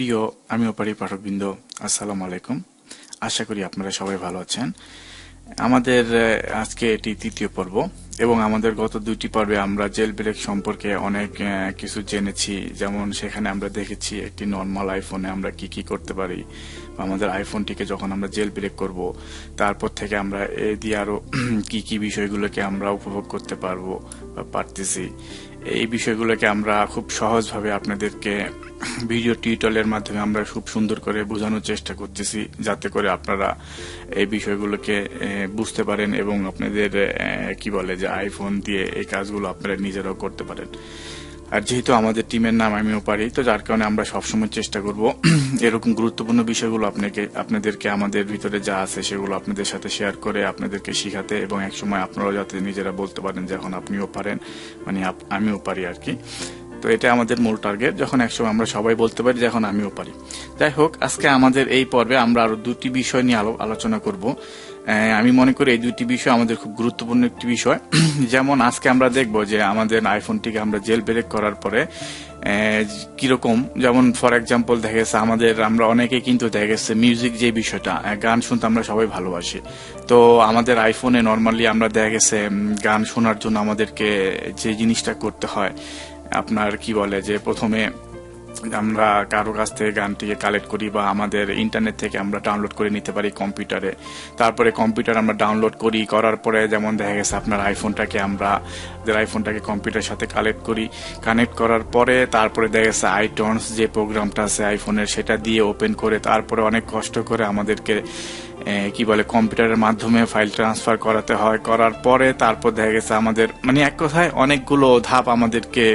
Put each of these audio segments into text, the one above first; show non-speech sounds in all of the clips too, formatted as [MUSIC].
প্রিয়, আমি ওপারি পাঠকবৃন্দ, আসসালামু আলাইকুম। আশা করি আপনারা সবাই ভালো আছেন। আমাদের আজকে এটি তৃতীয় পর্ব এবং আমাদের গত দুইটি পর্বে আমরা জেল ব্রেক সম্পর্কে অনেক কিছু জেনেছি। যেমন সেখানে আমরা দেখেছি একটি নর্মাল আইফোনে আমরা কি কি করতে পারি আমাদের আইফোনটিকে যখন আমরা জেল ব্রেক করব, তারপর থেকে আমরা এ দিয়ে আরও [CLEARS THROAT] কি কি বিষয়গুলোকে আমরা উপভোগ করতে পারব বা পারতেছি। এই বিষয়গুলোকে আমরা খুব সহজভাবে আপনাদেরকে ভিডিও টিউটোরিয়ালের মাধ্যমে আমরা খুব সুন্দর করে বোঝানোর চেষ্টা করতেছি, যাতে করে আপনারা এই বিষয়গুলোকে বুঝতে পারেন এবং আপনাদের কি বলে যে আইফোন দিয়ে এই কাজগুলো আপনারা নিজেরাও করতে পারেন। আর যেহেতু আমাদের টিমের নাম আমিও পারি, তো যার কারণে আমরা সবসময় চেষ্টা করব [CLEARS THROAT] এরকম গুরুত্বপূর্ণ বিষয়গুলো আপনাকে, আপনাদেরকে, আমাদের ভিতরে যা আছে সেগুলো আপনাদের সাথে শেয়ার করে আপনাদেরকে শিখাতে এবং একসময় আপনারাও যাতে নিজেরা বলতে পারেন যে এখন আপনিও পারেন মানে আমিও পারি আর কি। তো এটা আমাদের মূল টার্গেট যখন একসময় আমরা সবাই বলতে পারি যে এখন আমিও পারি। যাই হোক, আজকে আমাদের এই পর্বে আমরা আরও দুটি বিষয় নিয়ে আলো- আলোচনা করব। আমি মনে করি এই দুটি বিষয় আমাদের খুব গুরুত্বপূর্ণ একটি বিষয়। [CLEARS THROAT] যেমন আজকে আমরা দেখব যে আমাদের আইফোনটিকে আমরা জেল ব্রেক করার পরে কীরকম, যেমন ফর এক্সাম্পল দেখা গেছে আমাদের, আমরা অনেকে কিন্তু দেখা গেছে মিউজিক যে বিষয়টা গান শুনতে আমরা সবাই ভালোবাসি। তো আমাদের আইফোনে নর্মালি আমরা দেখা গেছে গান শোনার জন্য আমাদেরকে যে জিনিসটা করতে হয় আপনার কি বলে যে প্রথমে আমরা কারও কাছ থেকে গানটিকে কালেক্ট করি বা আমাদের ইন্টারনেট থেকে আমরা ডাউনলোড করে নিতে পারি কম্পিউটারে তারপরে কম্পিউটার আমরা ডাউনলোড করি, করার পরে যেমন দেখা গেছে আপনার আইফোনটাকে আমরা আইফোনটাকে কম্পিউটারের সাথে কালেক্ট করি। কানেক্ট করার পরে তারপরে দেখা গেছে আইটনস যে প্রোগ্রামটা আছে আইফোনের সেটা দিয়ে ওপেন করে তারপরে অনেক কষ্ট করে আমাদেরকে কি বলে, কম্পিউটারের মাধ্যমে ফাইল ট্রান্সফার করাতে হয়। করার পরে তারপর দেখা গেছে আমাদের মানে এক কথায় অনেকগুলো ধাপ আমাদেরকে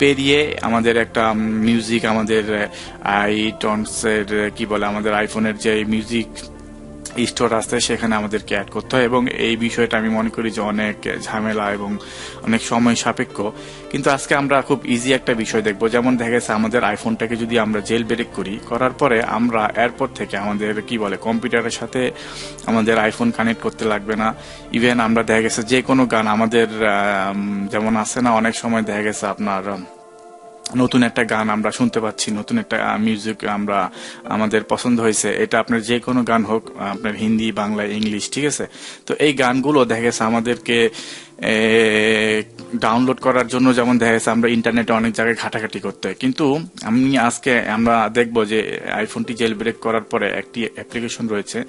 পেরিয়ে আমাদের একটা মিউজিক আমাদের আইটনসের কি বলে, আমাদের আইফোনের যে মিউজিক স্টোর আছে সেখানে আমাদেরকে অ্যাড করতে হয় এবং এই বিষয়টা আমি মনে করি যে অনেক ঝামেলা এবং অনেক সময় সাপেক্ষ। কিন্তু আজকে আমরা খুব ইজি একটা বিষয় দেখব। যেমন দেখা গেছে আমাদের আইফোনটাকে যদি আমরা জেল ব্রেক করি, করার পরে আমরা এরপর থেকে আমাদের কি বলে, কম্পিউটারের সাথে আমাদের আইফোন কানেক্ট করতে লাগবে না। ইভেন আমরা দেখা গেছে যে কোনো গান আমাদের যেমন আছে না, অনেক সময় দেখা গেছে আপনার নতুন একটা গান আমরা শুনতে পাচ্ছি, নতুন একটা মিউজিক আমরা, আমাদের পছন্দ হয়েছে। এটা আপনার যে কোনো গান হোক আপনার হিন্দি, বাংলা, ইংলিশ, ঠিক আছে? তো এই গানগুলো দেখা গেছে আমাদেরকে ডাউনলোড করার জন্য যেমন দেখা গেছে আমরা ইন্টারনেটে অনেক জায়গায় ঘাটাঘাটি করতে। কিন্তু আমি আজকে আমরা দেখব যে আইফোনটি জেল ব্রেক করার পরে একটি অ্যাপ্লিকেশন রয়েছে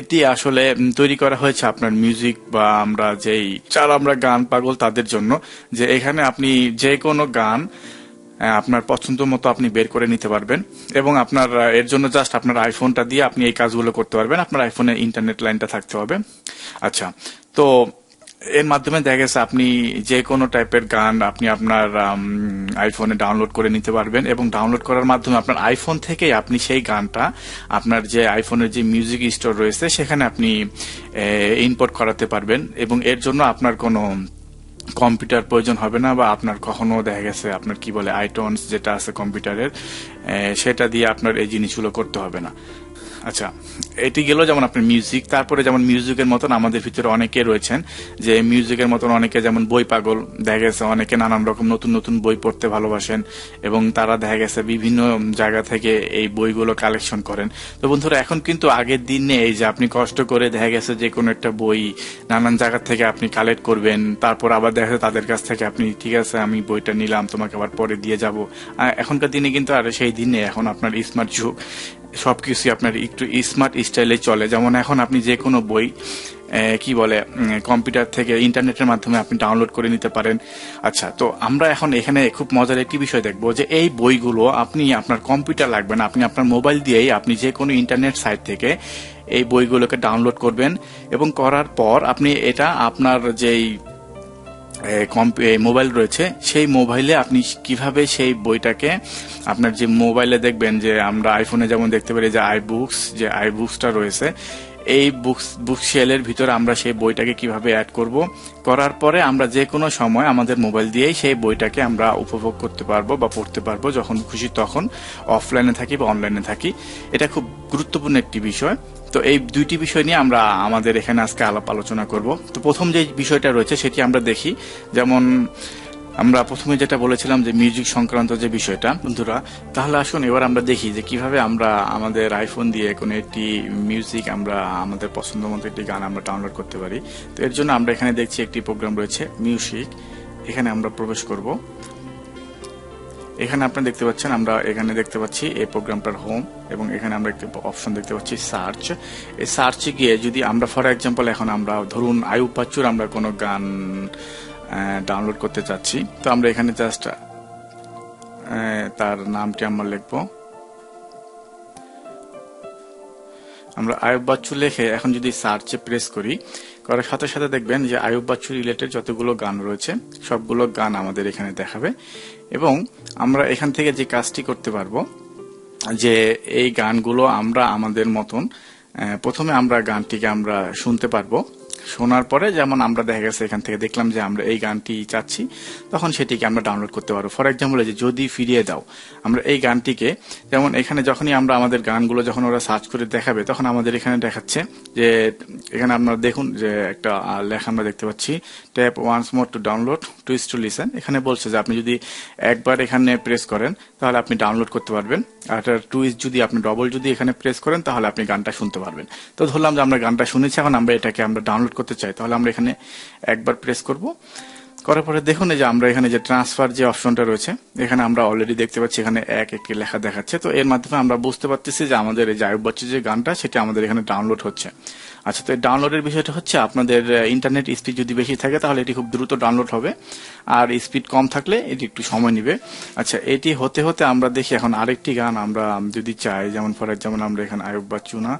এটি আসলে তৈরি করা হয়েছে আপনার মিউজিক বা আমরা যেই চার আমরা গান, পাগল তাদের জন্য, যে এখানে আপনি যে কোনো গান আপনার পছন্দ মতো আপনি বের করে নিতে পারবেন এবং আপনার এর জন্য জাস্ট আপনার আইফোনটা দিয়ে আপনি এই কাজগুলো করতে পারবেন। আপনার আইফোনে ইন্টারনেট লাইনটা থাকতে হবে। আচ্ছা তো এর মাধ্যমে দেখা গেছে আপনি যে কোনো টাইপের গান আপনি আপনার আইফোনে ডাউনলোড করে নিতে পারবেন এবং ডাউনলোড করার মাধ্যমে আপনার আইফোন থেকেই আপনি সেই গানটা আপনার যে আইফোনের যে মিউজিক স্টোর রয়েছে সেখানে আপনি ইনপোর্ট করাতে পারবেন এবং এর জন্য আপনার কোনো কম্পিউটার প্রয়োজন হবে না বা আপনার কখনো দেখা গেছে আপনার কি বলে আইটনস যেটা আছে কম্পিউটারের সেটা দিয়ে আপনার এই জিনিসগুলো করতে হবে না। আচ্ছা এটি গেল যেমন আপনার মিউজিক তারপরে যেমন মিউজিকের মতন আমাদের ভিতরে অনেকে রয়েছেন, যে মিউজিকের মতন অনেকে যেমন বই পাগল, দেখা গেছে অনেকে নানান রকম নতুন নতুন বই পড়তে ভালোবাসেন এবং তারা দেখা গেছে বিভিন্ন জায়গা থেকে এই বইগুলো কালেকশন করেন। তো বন্ধুরা, এখন কিন্তু আগের দিনে এই যে আপনি কষ্ট করে দেখা গেছে যে কোনো একটা বই নানান জায়গা থেকে আপনি কালেক্ট করবেন, তারপর আবার দেখা যাচ্ছে তাদের কাছ থেকে আপনি, ঠিক আছে, আমি বইটা নিলাম, তোমাকে আবার পরে দিয়ে যাব। এখনকার দিনে কিন্তু আর সেই দিনে এখন আপনার স্মার্ট যুগ। সবকিছু আপনার একটু স্মার্ট স্টাইলে চলে। যেমন এখন আপনি যে কোনো বই কি বলে কম্পিউটার থেকে ইন্টারনেটের মাধ্যমে আপনি ডাউনলোড করে নিতে পারেন। আচ্ছা তো আমরা এখন এখানে খুব মজার একটি বিষয় দেখব যে এই বইগুলো আপনি আপনার কম্পিউটার লাগবে না, আপনি আপনার মোবাইল দিয়েই আপনি যে কোনো ইন্টারনেট সাইট থেকে এই বইগুলোকে ডাউনলোড করবেন এবং করার পর আপনি এটা আপনার যেই মোবাইল রয়েছে, সেই মোবাইলে আপনি কীভাবে সেই বইটাকে, আপনার যে মোবাইলে দেখবেন যে আমরা আইফোনে যেমন দেখতে পারি যে আই বুকস যে আই বুকসটা রয়েছে, এই বুকস বুক সেলের ভিতরে আমরা সেই বইটাকে কীভাবে অ্যাড করব, করার পরে আমরা যে কোনো সময় আমাদের মোবাইল দিয়েই সেই বইটাকে আমরা উপভোগ করতে পারব বা পড়তে পারব যখন খুশি তখন অফলাইনে থাকি বা অনলাইনে থাকি। এটা খুব গুরুত্বপূর্ণ একটি বিষয়। তো এই দুইটি বিষয় নিয়ে আমরা আমাদের এখানে আজকে আলাপ আলোচনা করব। তো প্রথম যে বিষয়টা রয়েছে সেটি আমরা দেখি। যেমন আমরা প্রথমে যেটা বলেছিলাম যে মিউজিক সংক্রান্ত যে বিষয়টা, বন্ধুরা, তাহলে আসুন এবার আমরা দেখি যে কীভাবে আমরা আমাদের আইফোন দিয়ে কোনো একটি মিউজিক আমরা আমাদের পছন্দ মতো একটি গান আমরা ডাউনলোড করতে পারি। তো এর জন্য আমরা এখানে দেখছি একটি প্রোগ্রাম রয়েছে মিউজিক এখানে আমরা প্রবেশ করব। এখানে আপনারা দেখতে পাচ্ছেন, আমরা এখানে দেখতে পাচ্ছি এই প্রোগ্রামটার হোম এবং এখানে আমরা একটি অপশন দেখতে পাচ্ছি সার্চ এই সার্চে গিয়ে যদি আমরা ফর এক্সাম্পল এখন আমরা ধরুন আয়ু পাচ্চুর আমরা কোনো গান ডাউনলোড করতে চাচ্ছি, তো আমরা এখানে জাস্ট তার নামটি আমরা লিখব আমরা আয়ুব বাচ্চু লেখে এখন যদি সার্চে প্রেস করি, করার সাথে সাথে দেখবেন যে আয়ুব বাচ্চু রিলেটেড যতগুলো গান রয়েছে, সবগুলো গান আমাদের এখানে দেখাবে। এবং আমরা এখান থেকে যে কাজটি করতে পারব, যে এই গানগুলো আমরা আমাদের মতন প্রথমে আমরা গানটিকে আমরা শুনতে পারব। শোনার পরে যেমন আমরা দেখা গেছে এখান থেকে দেখলাম যে আমরা এই গানটি চাচ্ছি, তখন সেটিকে আমরা ডাউনলোড করতে পারব। ফর এক্সাম্পল যে যদি ফিরিয়ে দাও, আমরা এই গানটিকে যেমন এখানে যখনই আমরা আমাদের গানগুলো যখন ওরা সার্চ করে দেখাবে, তখন আমাদের এখানে দেখাচ্ছে যে, এখানে আপনারা দেখুন যে একটা লেখা আমরা দেখতে পাচ্ছি tap once more to download twice to listen এখানে বলছে যে আপনি যদি একবার এখানে প্রেস করেন, তাহলে আপনি ডাউনলোড করতে পারবেন। আর টুইস্ট যদি আপনি ডবল যদি এখানে প্রেস করেন, তাহলে আপনি গানটা শুনতে পারবেন। তো ধরলাম যে আমরা গানটা শুনেছি, এখন আমরা এটাকে আমরা ডাউনলোড করতে চাই, তাহলে আমরা এখানে একবার প্রেস করব। করার পরে দেখুন যে আমরা এখানে যে ট্রান্সফার যে অপশনটা রয়েছে, এখানে আমরা অলরেডি দেখতে পাচ্ছি এখানে এক একটি লেখা দেখাচ্ছে। তো এর মাধ্যমে আমরা বুঝতে পারতেছি যে আমাদের এই জায়ুব বচ্চের যে গানটা, সেটা আমাদের এখানে ডাউনলোড হচ্ছে। আচ্ছা তো ডাউনলোডের বিষয়টা হচ্ছে আপনাদের ইন্টারনেট স্পিড যদি বেশি থাকে, তাহলে এটি খুব দ্রুত ডাউনলোড হবে। আর স্পিড কম থাকলে এটি একটু সময় নিবে। আচ্ছা এটি হতে হতে আমরা দেখি এখন আরেকটি গান আমরা যদি চাই। যেমন ফর যেমন আমরা এখানে আয়ুব বাচ্চুনা,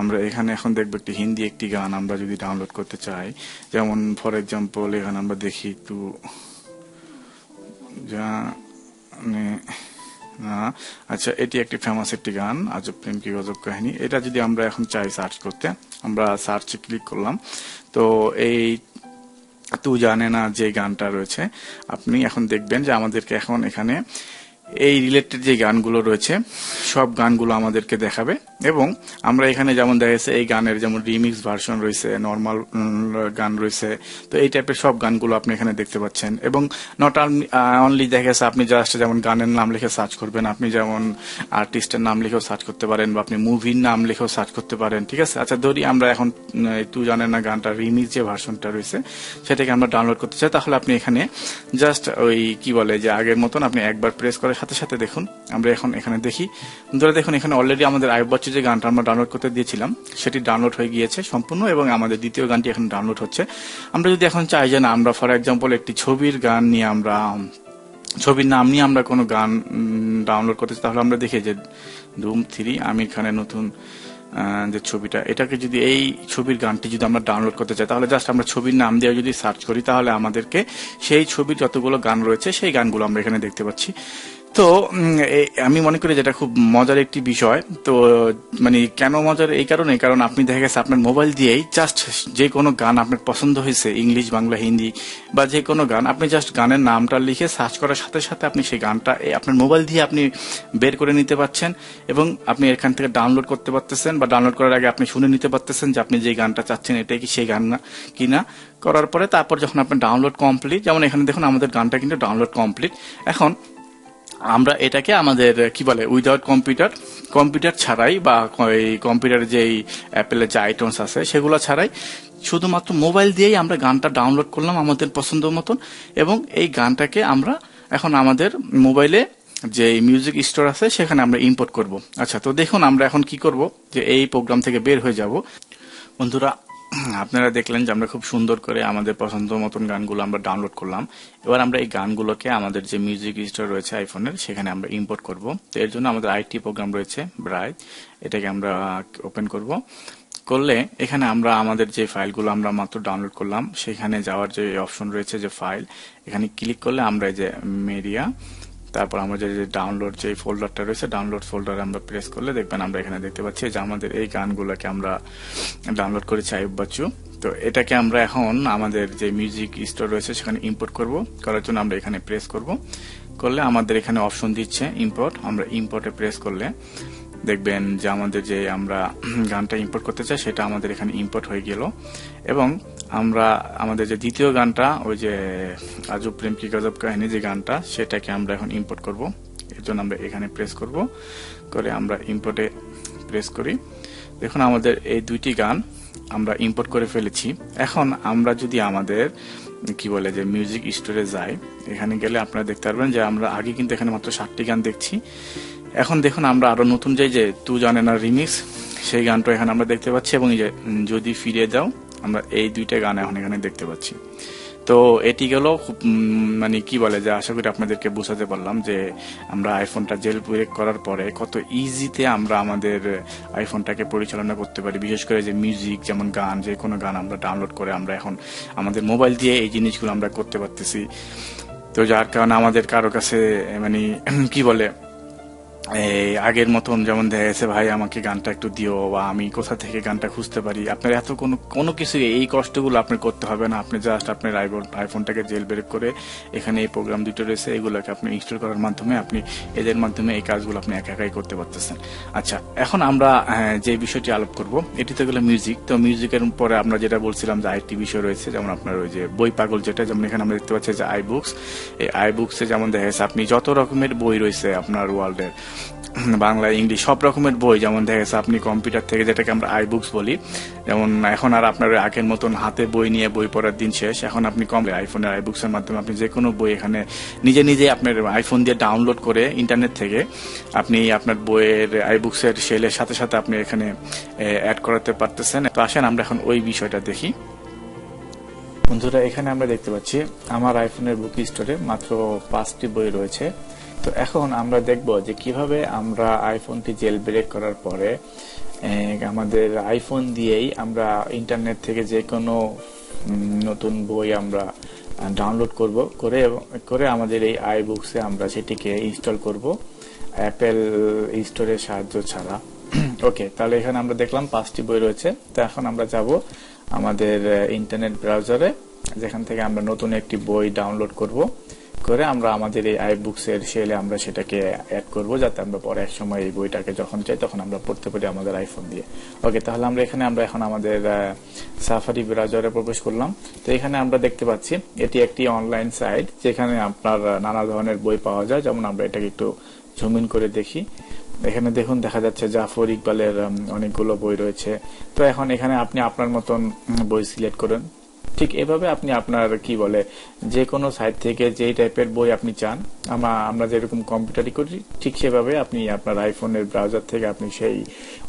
আমরা এখানে এখন দেখব একটি হিন্দি একটি গান আমরা যদি ডাউনলোড করতে চাই। যেমন ফর এক্সাম্পল এখানে আমরা দেখি একটু যা মানে আচ্ছা এটি একটি ফেমাস একটি গান, আজব প্রেম কি গজব কাহিনী। এটা যদি আমরা এখন চাই সার্চ করতে, আমরা সার্চে ক্লিক করলাম। তো এই তু জানে না যে গানটা রয়েছে, আপনি এখন দেখবেন যে আমাদেরকে এখন এখানে এই রিলেটেড যে গানগুলো রয়েছে, সব গানগুলো আমাদেরকে দেখাবে। এবং আমরা এখানে যেমন দেখা যাচ্ছে, এই গানের যেমন রিমিক্স ভার্সন রয়েছে নর্মাল গান রয়েছে, তো এই টাইপের সব গানগুলো আপনি এখানে দেখতে পাচ্ছেন। এবং নট অনলি দেখা যাচ্ছে আপনি জাস্ট যেমন গানের নাম লিখে সার্চ করবেন, আপনি যেমন আর্টিস্টের নাম লিখেও সার্চ করতে পারেন বা আপনি মুভির নাম লিখেও সার্চ করতে পারেন, ঠিক আছে? আচ্ছা ধরি আমরা এখন তু জানেন না গানটা রিমিক্স যে ভার্সনটা রয়েছে, সেটাকে আমরা ডাউনলোড করতে চাই, তাহলে আপনি এখানে জাস্ট ওই কি বলে যে আগের মতন আপনি একবার প্রেস করে সাথে সাথে দেখুন, আমরা এখন এখানে দেখি। ধরে দেখুন, এখানে অলরেডি আমাদের বচ্চের যে গানটা আমরা ডাউনলোড করতে দিয়েছিলাম, সেটি ডাউনলোড হয়ে গিয়েছে সম্পূর্ণ এবং আমাদের দ্বিতীয় গানটি এখন ডাউনলোড হচ্ছে। আমরা যদি এখন চাই যে না, আমরা ফর এক্সাম্পল একটি ছবির গান নিয়ে আমরা, ছবির নাম নিয়ে আমরা কোনো গান ডাউনলোড করতে তাহলে আমরা দেখি যে ধুম থ্রি আমির খানের নতুন যে ছবিটা, এটাকে যদি এই ছবির গানটি যদি আমরা ডাউনলোড করতে চাই, তাহলে জাস্ট আমরা ছবির নাম দিয়ে যদি সার্চ করি, তাহলে আমাদেরকে সেই ছবির যতগুলো গান রয়েছে, সেই গানগুলো আমরা এখানে দেখতে পাচ্ছি। তো আমি মনে করি যেটা খুব মজার একটি বিষয়, তো মানে কেন মজার এই কারণে? কারণ আপনি দেখা গেছে আপনার মোবাইল দিয়েই জাস্ট যে কোনো গান আপনার পছন্দ হয়েছে, ইংলিশ, বাংলা, হিন্দি, বা যে কোনো গান, আপনি জাস্ট গানের নামটা লিখে সার্চ করার সাথে সাথে আপনি সেই গানটা আপনার মোবাইল দিয়ে আপনি বের করে নিতে পারছেন এবং আপনি এখান থেকে ডাউনলোড করতে পারতেছেন বা ডাউনলোড করার আগে আপনি শুনে নিতে পারতেছেন যে আপনি যে গানটা চাচ্ছেন, এটাই কি সেই গান না, কিনা? করার পরে তারপর যখন আপনার ডাউনলোড কমপ্লিট যেমন এখানে দেখুন আমাদের গানটা কিন্তু ডাউনলোড কমপ্লিট এখন আমরা এটাকে আমাদের কি বলে উইদাউট কম্পিউটার কম্পিউটার ছাড়াই বা এই কম্পিউটার যেই অ্যাপেলের যে আইটমস আছে, সেগুলো ছাড়াই শুধুমাত্র মোবাইল দিয়েই আমরা গানটা ডাউনলোড করলাম আমাদের পছন্দ মতন এবং এই গানটাকে আমরা এখন আমাদের মোবাইলে যে মিউজিক স্টোর আছে, সেখানে আমরা ইম্পোর্ট করব। আচ্ছা তো দেখুন আমরা এখন কি করব যে এই প্রোগ্রাম থেকে বের হয়ে যাব। বন্ধুরা আপনারা দেখলেন যে আমরা খুব সুন্দর করে আমাদের পছন্দ মতন গানগুলো আমরা ডাউনলোড করলাম। এবার আমরা এই গানগুলোকে আমাদের যে মিউজিক স্টোর রয়েছে আইফোনের সেখানে আমরা ইম্পোর্ট করব। তো এর জন্য আমাদের আইটি প্রোগ্রাম রয়েছে ব্রাইট এটাকে আমরা ওপেন করব। করলে এখানে আমরা আমাদের যে ফাইলগুলো আমরা মাত্র ডাউনলোড করলাম, সেখানে যাওয়ার যে অপশন রয়েছে যে ফাইল এখানে ক্লিক করলে আমরা এই যে মেরিয়া তারপর আমরা যে ডাউনলোড যে ফোল্ডারটা রয়েছে ডাউনলোড ফোল্ডার আমরা প্রেস করলে দেখবেন আমরা এখানে দেখতে পাচ্ছি যে আমাদের এই গানগুলোকে আমরা ডাউনলোড করেছি আয়ুব বাচ্চু তো এটাকে আমরা এখন আমাদের যে মিউজিক স্টোর রয়েছে সেখানে ইম্পোর্ট করব। করার জন্য আমরা এখানে প্রেস করব। করলে আমাদের এখানে অপশন দিচ্ছে ইম্পোর্ট আমরা ইম্পোর্টে প্রেস করলে দেখবেন যে আমাদের যে আমরা গানটা ইম্পোর্ট করতে চাই, সেটা আমাদের এখানে ইম্পোর্ট হয়ে গেল। এবং আমরা আমাদের যে দ্বিতীয় গানটা, ওই যে আজব প্রেম কি গজব কাহিনী যে গানটা, সেটাকে আমরা এখন ইম্পোর্ট করব। এর জন্য আমরা এখানে প্রেস করব। করে আমরা ইম্পোর্টে প্রেস করি। দেখুন, আমাদের এই দুইটি গান আমরা ইম্পোর্ট করে ফেলেছি। এখন আমরা যদি আমাদের, কি বলে, যে মিউজিক স্টোরে যাই, এখানে গেলে আপনারা দেখতে পারবেন যে আমরা আগে কিন্তু এখানে মাত্র ষাটটি গান দেখছি। এখন দেখুন, আমরা আরও নতুন যে যে তু জানে না রিমিক্স সেই গানটা এখানে আমরা দেখতে পাচ্ছি। এবং যে যদি ফিরে যাও আমরা এই দুইটা গান এখন এখানে দেখতে পাচ্ছি। তো এটি গেল মানে কি বলে যে আশা করি আপনাদেরকে বোঝাতে পারলাম যে আমরা আইফোনটা জেল ব্রেক করার পরে কত ইজিতে আমরা আমাদের আইফোনটাকে পরিচালনা করতে পারি। বিশেষ করে যে মিউজিক যেমন গান, যে কোনো গান আমরা ডাউনলোড করে আমরা এখন আমাদের মোবাইল দিয়ে এই জিনিসগুলো আমরা করতে পারতেছি। তো যার কারণে আমাদের কারও কাছে মানে কি বলে এই আগের মতন যেমন দেখা গেছে ভাই আমাকে গানটা একটু দিও বা আমি কোথা থেকে গানটা খুঁজতে পারি? আপনার এত কোনো কোনো কিছু এই কষ্টগুলো আপনার করতে হবে না। আপনি জাস্ট আপনার আইফোন আইফোনটাকে জেল বের করে এখানে এই প্রোগ্রাম দুটো রয়েছে এগুলোকে আপনি ইনস্টল করার মাধ্যমে আপনি এদের মাধ্যমে এই কাজগুলো আপনি একা একাই করতে পারতেছেন। আচ্ছা এখন আমরা হ্যাঁ, যে বিষয়টি আলোপ করব এটি তো গেলো মিউজিক তো মিউজিকের পরে আমরা যেটা বলছিলাম যে আরেকটি বিষয় রয়েছে যেমন আপনার ওই যে বই পাগল যেটা যেমন এখানে আমরা দেখতে পাচ্ছি যে আই বুকস এই আই বুকসে যেমন দেখা যাচ্ছে আপনি যত রকমের বই রয়েছে আপনার ওয়ার্ল্ডের [CLEARS THROAT] বাংলা, ইংলিশ, সব রকমের বই যেমন দেখা গেছে আপনি কম্পিউটার থেকে যেটাকে আমরা আই বুকস বলি, যেমন এখন আর আপনার আগের মতন হাতে বই নিয়ে বই পড়ার দিন শেষ। এখন আপনি কম আইফোনের আই বুকসের মাধ্যমে আপনি যে কোনো বই এখানে নিজে নিজে আপনার আইফোন দিয়ে ডাউনলোড করে ইন্টারনেট থেকে আপনি আপনার বইয়ের আই বুকসের সেলের সাথে সাথে আপনি এখানে অ্যাড করাতে পারতেছেন। তো আসেন আমরা এখন ওই বিষয়টা দেখি। বন্ধুরা, এখানে আমরা দেখতে পাচ্ছি, আমার আইফোনের বুক স্টোরে মাত্র পাঁচটি বই রয়েছে। তো এখন আমরা দেখব যে কীভাবে আমরা আইফোনটি জেল ব্রেক করার পরে আমাদের আইফোন দিয়েই আমরা ইন্টারনেট থেকে যে কোনো নতুন বই আমরা ডাউনলোড করব, করে করে আমাদের এই আই বুকসে আমরা সেটিকে ইনস্টল করব অ্যাপেল স্টোরের সাহায্য ছাড়া। [CLEARS THROAT] ওকে তাহলে এখানে আমরা দেখলাম পাঁচটি বই রয়েছে। তো এখন আমরা যাব আমাদের ইন্টারনেট ব্রাউজারে যেখান থেকে আমরা নতুন একটি বই ডাউনলোড করব। করে আমরা আমাদের এই আই বুকস এর সেলে আমরা সেটাকে অ্যাড করব, যাতে আমরা পরে এক সময় এই বইটাকে যখন চাই তখন আমরা পড়তে পারি আমাদের আইফোন দিয়ে। ওকে তাহলে আমরা এখানে আমরা এখন আমাদের সাফারি ব্রাউজারে প্রবেশ করলাম। তো এখানে আমরা দেখতে পাচ্ছি এটি একটি অনলাইন সাইট যেখানে আপনার নানা ধরনের বই পাওয়া যায়। যেমন আমরা এটাকে একটু জুম ইন করে দেখি। এখানে দেখুন, দেখা যাচ্ছে জাফর ইকবালের অনেকগুলো বই রয়েছে। তো এখন এখানে আপনি আপনার মতন বই সিলেক্ট করেন। ঠিক এভাবে আপনি আপনার, কি বলে যে কোনো সাইট থেকে যেই টাইপের বই আপনি চান আমরা আমরা যেরকম কম্পিউটারই করি, ঠিক সেভাবে আপনি আপনার আইফোনের ব্রাউজার থেকে আপনি সেই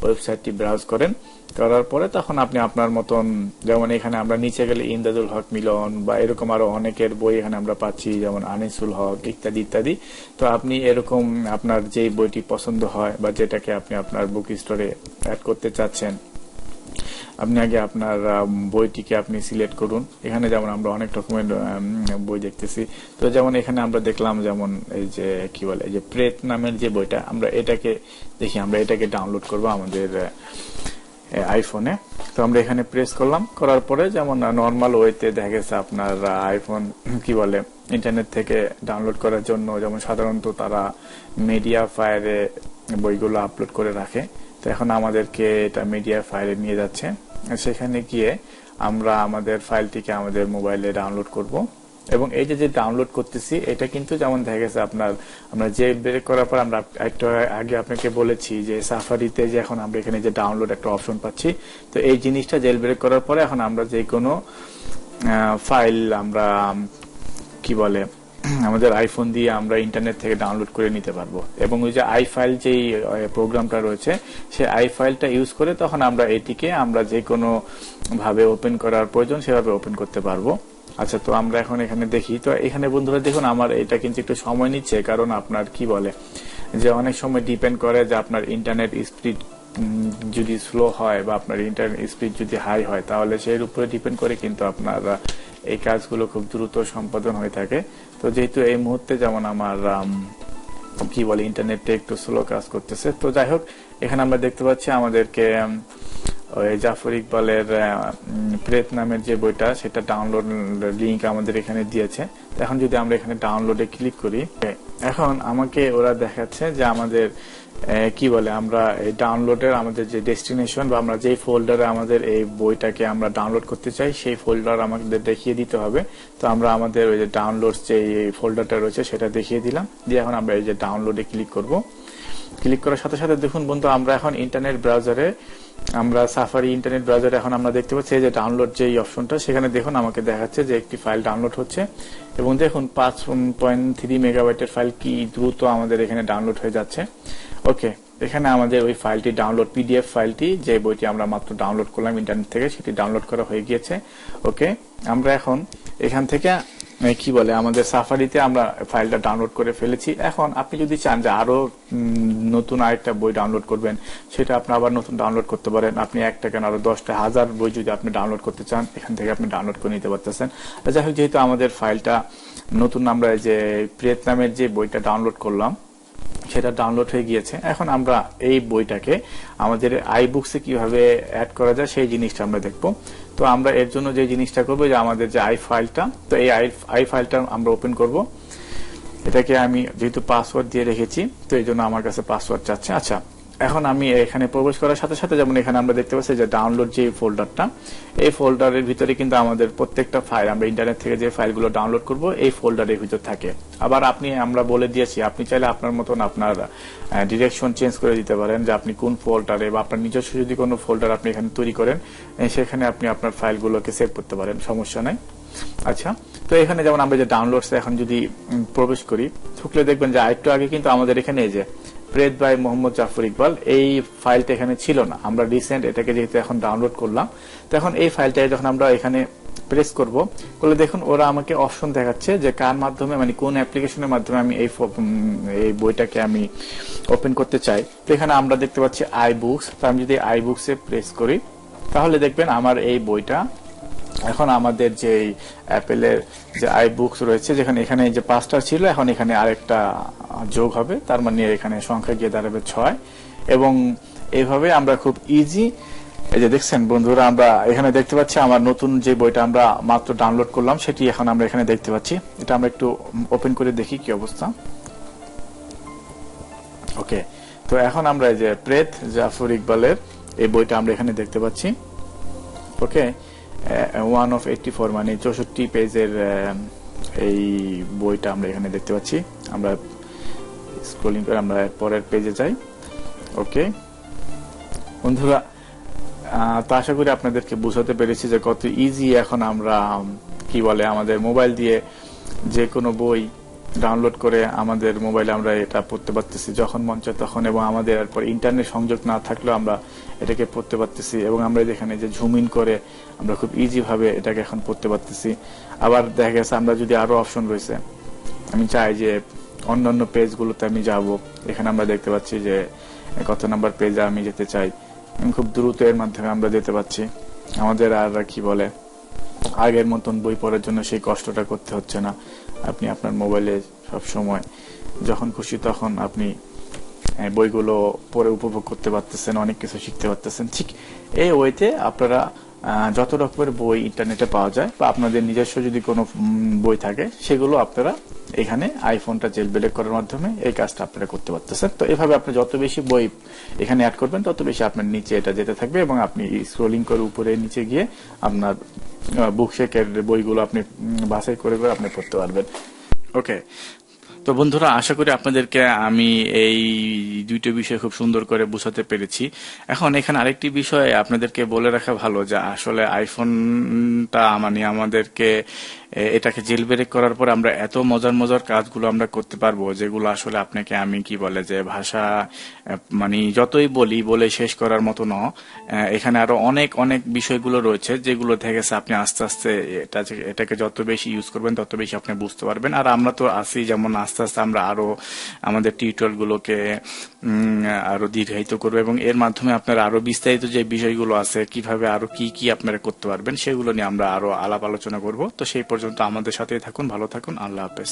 ওয়েবসাইটটি ব্রাউজ করেন। করার পরে তখন আপনি আপনার মতন, যেমন এখানে আমরা নিচে গেলে ইমদাদুল হক মিলন বা এরকম আরও অনেকের বই এখানে আমরা পাচ্ছি, যেমন আনিসুল হক ইত্যাদি ইত্যাদি। তো আপনি এরকম আপনার যেই বইটি পছন্দ হয় বা যেটাকে আপনি আপনার বুক স্টোরে অ্যাড করতে চাচ্ছেন আপনি আগে আপনার বইটিকে আপনি সিলেক্ট করুন। এখানে যেমন আমরা অনেক রকমের বই দেখতেছি। তো যেমন এখানে আমরা দেখলাম যেমন এই যে, কি বলে, এই যে প্রেত নামের যে বইটা, আমরা এটাকে দেখি, আমরা এটাকে ডাউনলোড করব আমাদের আইফোনে তো আমরা এখানে প্রেস করলাম। করার পরে যেমন নর্মাল ওয়েতে দেখা গেছে আপনার আইফোন [CLEARS THROAT] কি বলে ইন্টারনেট থেকে ডাউনলোড করার জন্য যেমন সাধারণত তারা মিডিয়া ফায়ারে বইগুলো আপলোড করে রাখে। তো এখন আমাদেরকে এটা মিডিয়া ফাইলে নিয়ে যাচ্ছে। সেখানে গিয়ে আমরা আমাদের ফাইলটিকে আমাদের মোবাইলে ডাউনলোড করব। এবং এই যে যে ডাউনলোড করতেছি, এটা কিন্তু যেমন দেখা গেছে আপনার, আমরা যে ব্রেক করার পর আমরা একটা আগে আপনাকে বলেছি যে সাফারিতে যে এখন আমরা এখানে যে ডাউনলোড একটা অপশন পাচ্ছি, তো এই জিনিসটা জেল ব্রেক করার পরে এখন আমরা যে কোনো ফাইল আমরা, কি বলে [CLEARS THROAT] আমাদের আইফোন দিয়ে আমরা ইন্টারনেট থেকে ডাউনলোড করে নিতে পারব। এবং ওই যে আই ফাইল যেই প্রোগ্রামটা রয়েছে সেই আই ফাইলটা ইউজ করে তখন আমরা এটিকে আমরা যে কোনো ভাবে ওপেন করার প্রয়োজন সেভাবে ওপেন করতে পারব। আচ্ছা তো আমরা এখন এখানে দেখি। তো এখানে বন্ধুরা দেখুন, আমার এটা কিন্তু একটু সময় নিচ্ছে, কারণ আপনার কি বলে, যে অনেক সময় ডিপেন্ড করে যে আপনার ইন্টারনেট স্পিড যদি স্লো হয় বা আপনার ইন্টারনেট স্পিড যদি হাই হয়, তাহলে সেই উপরে ডিপেন্ড করে কিন্তু আপনার এই কাজগুলো খুব দ্রুত সম্পাদন হয়ে থাকে। তো যেহেতু এই মুহূর্তে যেমন আমার কি বলে ইন্টারনেটে একটু স্লো কাজ করতেছে, তো যাই হোক, এখানে আমরা দেখতে পাচ্ছি আমাদেরকে ওই জাফর ইকবালের প্রেত নামের যে বইটা, সেটা ডাউনলোড লিংক আমাদের এখানে দিয়েছে। এখন যদি আমরা এখানে ডাউনলোডে ক্লিক করি, এখন আমাকে ওরা দেখাচ্ছে যে আমাদের কি বলে, আমরা এই ডাউনলোডের আমাদের যে ডেস্টিনেশন বা আমরা যেই ফোল্ডারে আমাদের এই বইটাকে আমরা ডাউনলোড করতে চাই, সেই ফোল্ডার আমাদের দেখিয়ে দিতে হবে। তো আমরা আমাদের ওই যে ডাউনলোড যে ফোল্ডারটা রয়েছে, সেটা দেখিয়ে দিলাম। দিয়ে এখন আমরা এই যে ডাউনলোডে ক্লিক করব। ক্লিক করার সাথে সাথে দেখুন বন্ধু, আমরা এখন ইন্টারনেট ব্রাউজারে আমরা সাফারি ইন্টারনেট ব্রাউজারে এখন আমরা দেখতে পাচ্ছি যে ডাউনলোড যে অপশনটা সেখানে দেখুন আমাকে দেখাচ্ছে যে একটি ফাইল ডাউনলোড হচ্ছে। এবং দেখুন, পাঁচ পয়েন্ট থ্রি মেগাবাইটের ফাইল কি দ্রুত আমাদের এখানে ডাউনলোড হয়ে যাচ্ছে। ওকে এখানে আমাদের ওই ফাইলটি ডাউনলোড পিডিএফ ফাইলটি যে বইটি আমরা মাত্র ডাউনলোড করলাম ইন্টারনেট থেকে, সেটি ডাউনলোড করা হয়ে গিয়েছে। ওকে আমরা এখন এখান থেকে কি বলে, আমাদের সাফারিতে আমরা ফাইলটা ডাউনলোড করে ফেলেছি। এখন আপনি যদি চান যে আরও নতুন আরেকটা বই ডাউনলোড করবেন, সেটা আপনি আবার নতুন ডাউনলোড করতে পারেন। আপনি একটা কেন আরও দশটা, হাজার বই যদি আপনি ডাউনলোড করতে চান, এখান থেকে আপনি ডাউনলোড করে নিতে পারতেছেন। আর যাই হোক, যেহেতু আমাদের ফাইলটা নতুন, আমরা যে প্রেত নামের যে বইটা ডাউনলোড করলাম সেটা ডাউনলোড হয়ে গিয়েছে। এখন আমরা এই বইটাকে আমাদের আই বুকসে কীভাবে অ্যাড করা যায় সেই জিনিসটা আমরা দেখব। তো আমরা এর জন্য যে জিনিসটা করব, যে আমাদের যে আই ফাইলটা তো এই আই আই ফাইলটা আমরা ওপেন করব। এটাকে আমি যেহেতু পাসওয়ার্ড দিয়ে রেখেছি, তো এই জন্য আমার কাছে পাসওয়ার্ড চাচ্ছে। আচ্ছা এখন আমি এখানে প্রবেশ করার সাথে সাথে যেমন এখানে আমরা দেখতে পাচ্ছি যে ডাউনলোড যে ফোল্ডারটা এই ফোল্ডারের ভিতরে কিন্তু আমাদের প্রত্যেকটা ফাইল আমরা ইন্টারনেট থেকে যে ফাইলগুলো ডাউনলোড করব, এই ফোল্ডারের ভিতর থাকে। আবার আপনি, আমরা বলে দিয়েছি, আপনি চাইলে আপনার মতন আপনার ডিরেকশন চেঞ্জ করে দিতে পারেন যে আপনি কোন ফোল্ডারে বা আপনার নিজস্ব যদি কোনো ফোল্ডার আপনি এখানে তৈরি করেন সেখানে আপনি আপনার ফাইলগুলোকে সেভ করতে পারেন, সমস্যা নাই। আচ্ছা তো এখানে যেমন আমরা যে ডাউনলোডস এখন যদি প্রবেশ করি, ঢুকলে দেখবেন যে আরেকটু আগে কিন্তু আমাদের এখানে এই যে প্রেদ বাই মোহাম্মদ জাফর ইকবাল এই ফাইলটা এখানে ছিল না। আমরা রিসেন্ট এটাকে যেহেতু এখন ডাউনলোড করলাম, তো এখন এই ফাইলটা যখন আমরা এখানে প্রেস করব, করলে দেখুন ওরা আমাকে অপশন দেখাচ্ছে যে কার মাধ্যমে মানে কোন অ্যাপ্লিকেশনের মাধ্যমে আমি এই এই বইটাকে আমি ওপেন করতে চাই। তো এখানে আমরা দেখতে পাচ্ছি আই বুকস তো আমি যদি আই বুকসে প্রেস করি, তাহলে দেখবেন আমার এই বইটা এখন আমাদের যে অ্যাপেলের যে আই বুকস রয়েছে, যেখানে এখানে যে পাঁচটা ছিল, এখন এখানে আরেকটা যোগ হবে। তার মানে এখানে সংখ্যা গিয়ে দাঁড়াবে ছয়। এবং এইভাবে আমরা খুব ইজি এই যে দেখছেন বন্ধুরা, আমরা এখানে দেখতে পাচ্ছি আমার নতুন যে বইটা আমরা মাত্র ডাউনলোড করলাম, সেটি এখন আমরা এখানে দেখতে পাচ্ছি। এটা আমরা একটু ওপেন করে দেখি কি অবস্থা। ওকে, তো এখন আমরা এই যে প্রেত জাফর ইকবালের এই বইটা আমরা এখানে দেখতে পাচ্ছি। Okay one of eighty four মানে চৌষট্টি পেজের এই বইটা আমরা এখানে দেখতে পাচ্ছি। আমরা স্ক্রোলিং করে আমরা পরের পেজে যাই। ওকে বন্ধুরা তা আশা করি আপনাদেরকে বুঝাতে পেরেছি যে কত ইজি এখন আমরা কি বলে, আমাদের মোবাইল দিয়ে যে কোনো বই ডাউনলোড করে আমাদের মোবাইলে আমরা এটা পড়তে পারতেছি যখন মন চায় তখন এবং আমাদের এরপর ইন্টারনেট সংযোগ না থাকলেও আমরা এটাকে পড়তে পারতেছি এবং আমরা যেখানে যে ঝুম ইন করে আমরা খুব ইজি ভাবে এটাকে এখন পড়তে পারতেছি। আবার দেখা গেছে আমরা যদি আরও অপশন রয়েছে, আমি চাই যে অন্যান্য পেজগুলোতে আমি যাব। এখানে আমরা দেখতে পাচ্ছি যে কত নাম্বার পেজে আমি যেতে চাই। আমি খুব দ্রুত এর মাধ্যমে আমরা যেতে পাচ্ছি আমাদের আর কি বলে, আগের মতন বই পড়ার জন্য সেই কষ্টটা করতে হচ্ছে না। আপনি আপনার মোবাইলে সব সময় যখন খুশি তখন আপনি বইগুলো পড়ে উপভোগ করতে পারতেছেন, অনেক কিছু শিখতে পারতেছেন। ঠিক এই ওয়েতে আপনারা যত রকমের বই ইন্টারনেটে পাওয়া যায় বা আপনাদের নিজস্ব যদি কোনো বই থাকে, সেগুলো আপনারা এখানে আইফোনটা জেল বেলেক করার মাধ্যমে এই কাজটা আপনারা করতে পারতেছেন। তো এভাবে আপনি যত বেশি বই এখানে অ্যাড করবেন, তত বেশি আপনার নিচে এটা যেতে থাকবে এবং আপনি স্ক্রোলিং করে উপরে নিচে গিয়ে আপনার বুকশেকের বইগুলো আপনি বাছাই করে করে আপনি পড়তে পারবেন। ওকে তো বন্ধুরা, আশা করি আপনাদেরকে আমি এই দুইটো বিষয় খুব সুন্দর করে বোঝাতে পেরেছি। এখন এখানে আরেকটি বিষয় আপনাদেরকে বলে রাখা ভালো যে আসলে আইফোনটা মানে আমাদেরকে এটাকে জেল ব্রেক করার পর আমরা এত মজার মজার কাজগুলো আমরা করতে পারব, যেগুলো আসলে আপনাকে আমি কি বলে যে ভাষা মানে যতই বলি, বলে শেষ করার মতো ন এখানে আরও অনেক অনেক বিষয়গুলো রয়েছে যেগুলো থেকে আপনি আস্তে আস্তে এটা এটাকে যত বেশি ইউজ করবেন, তত বেশি আপনি বুঝতে পারবেন। আর আমরা তো আছি যেমন আস্তে আস্তে আমরা আরও আমাদের টিউটোরিয়াল গুলোকে উম, আরও দীর্ঘায়িত করব এবং এর মাধ্যমে আপনারা আরও বিস্তারিত যে বিষয়গুলো আছে কীভাবে আরও কি কি আপনারা করতে পারবেন সেগুলো নিয়ে আমরা আরও আলাপ আলোচনা করব। তো সেই পর্যন্ত আমাদের সাথেই থাকুন ভালো থাকুন আল্লাহ হাফেজ।